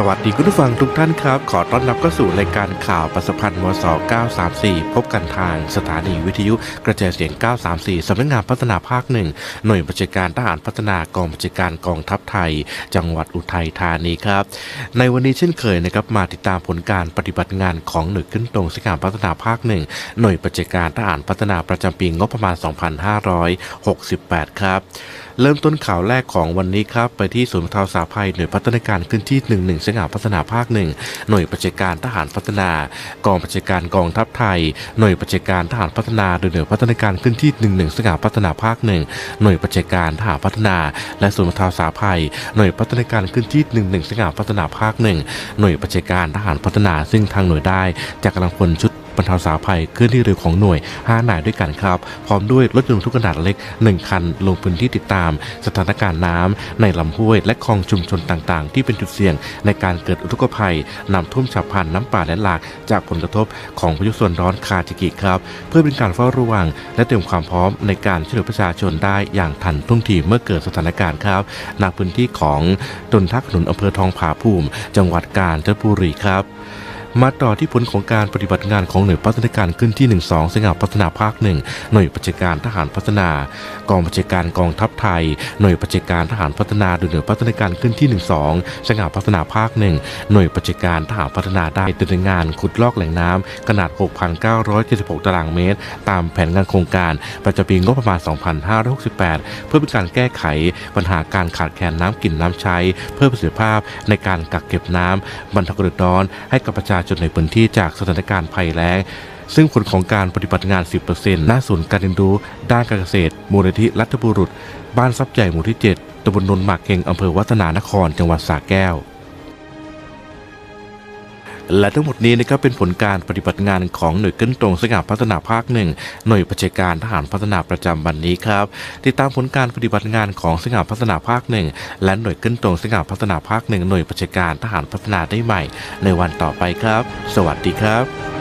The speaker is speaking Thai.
สวัสดีคุณผู้ฟังทุกท่านครับ ขอต้อนรับเข้าสู่รายการข่าวประสพันธ์วส934 พบกันทางสถานีวิทยุกระจายเสียง 934 สำนักงานพัฒนาภาคหนึ่งหน่วยบัญชาการทหารพัฒนากองบัญชาการกองทัพไทย จังหวัดอุทัยธานีครับ ในวันนี้เช่นเคยนะครับมาติดตามผลการปฏิบัติงานของหน่วยขึ้นตรงสำนักงานพัฒนาภาคหนึ่งหน่วยบัญชาการทหารพัฒนาประจำปีงบประมาณ 2568 ครับ เริ่มต้นข่าวแรกของวันนี้ครับ ไปที่ศูนย์บรรเทาสาภัยหน่วยพัฒนาการขึ้นที่ 11สง่าพัฒนาภาคหนึ่งหน่วยประชาการทหารพัฒนา กองประชาการกองทัพไทย หน่วยประชาการทหารพัฒนาโดยหน่วยพัฒนาการขึ้นที่ 11สง่าพัฒนาภาคหนึ่งหน่วยประชาการทหารพัฒนา และศูนย์บรรเทาสาภัย หน่วยพัฒนาการขึ้นที่ 11สง่าพัฒนาภาคหนึ่งหน่วยประชาการทหารพัฒนา ซึ่งทางหน่วยได้จากกำลังพลชุด บรรเทาสาภัยเคลื่อนที่เร็วของหน่วย 5 นายด้วยกันครับ พร้อมด้วยรถยนต์ทุกขนาดเล็ก 1 คัน ลงพื้นที่ติดตาม สถานการณ์น้ำในลำห้วยและคลองชุมชนต่างๆ ที่เป็นจุดเสี่ยง ในการเกิดอุทกภัยน้ำท่วมฉับพลันน้ำป่าและหลาก จากผลกระทบของพายุส่วนร้อนคาจิกิครับ เพื่อเป็นการเฝ้าระวัง และเตรียมความพร้อมในการช่วยเหลือประชาชนได้อย่างทันท่วงทีเมื่อเกิดสถานการณ์ครับณพื้นที่ของตนทักขนุนอำเภอทองผาภูมิ จังหวัดกาญจนบุรีครับ มาต่อที่ผลของการปฏิบัติงานของหน่วยพัฒนาการขึ้นที่ 12สงาพัฒนาภาคหนึ่งหน่วยปัจการทหารพัฒนา กองบัญชาการกองทัพไทย หน่วยปัจการทหารพัฒนาโดยหน่วยพัฒนาการขึ้นที่ 12สงาพัฒนาภาคหนึ่งหน่วยปัจการทหารพัฒนาได้ดำเนินงานขุดลอกแหล่งน้ำขนาด 6,976 ตารางเมตร ตามแผนงานโครงการประจำปีงบประมาณ 2568 เพื่อเป็นการแก้ไขปัญหาการขาดแคลนน้ำกินน้ำใช้ เพิ่มประสิทธิภาพในการกักเก็บน้ำบรรเทาความเดือดร้อนให้กับประชาชนในพื้นที่จากสถานการณ์ภัยแล้งซึ่งผลของการปฏิบัติงาน 10%หน้าศูนย์การเรียนรู้ด้านการเกษตร มูลนิธิรัฐบุรุษ บ้านทรัพย์ใหญ่หมู่ที่ 7ตำบลนนหมากเก่งอำเภอวัฒนานคร จังหวัดสระแก้ว และทั้งหมดนี้นะครับเป็นผลการปฏิบัติงานของหน่วยขึ้นตรงสกัดพัฒนาภาคหนึ่งหน่วยประชาการทหารพัฒนาประจำวันนี้ครับ ติดตามผลการปฏิบัติงานของสกัดพัฒนาภาคหนึ่งและหน่วยขึ้นตรงสกัดพัฒนาภาคหนึ่งหน่วยประชาการทหารพัฒนาได้ใหม่ ในวันต่อไปครับ สวัสดีครับ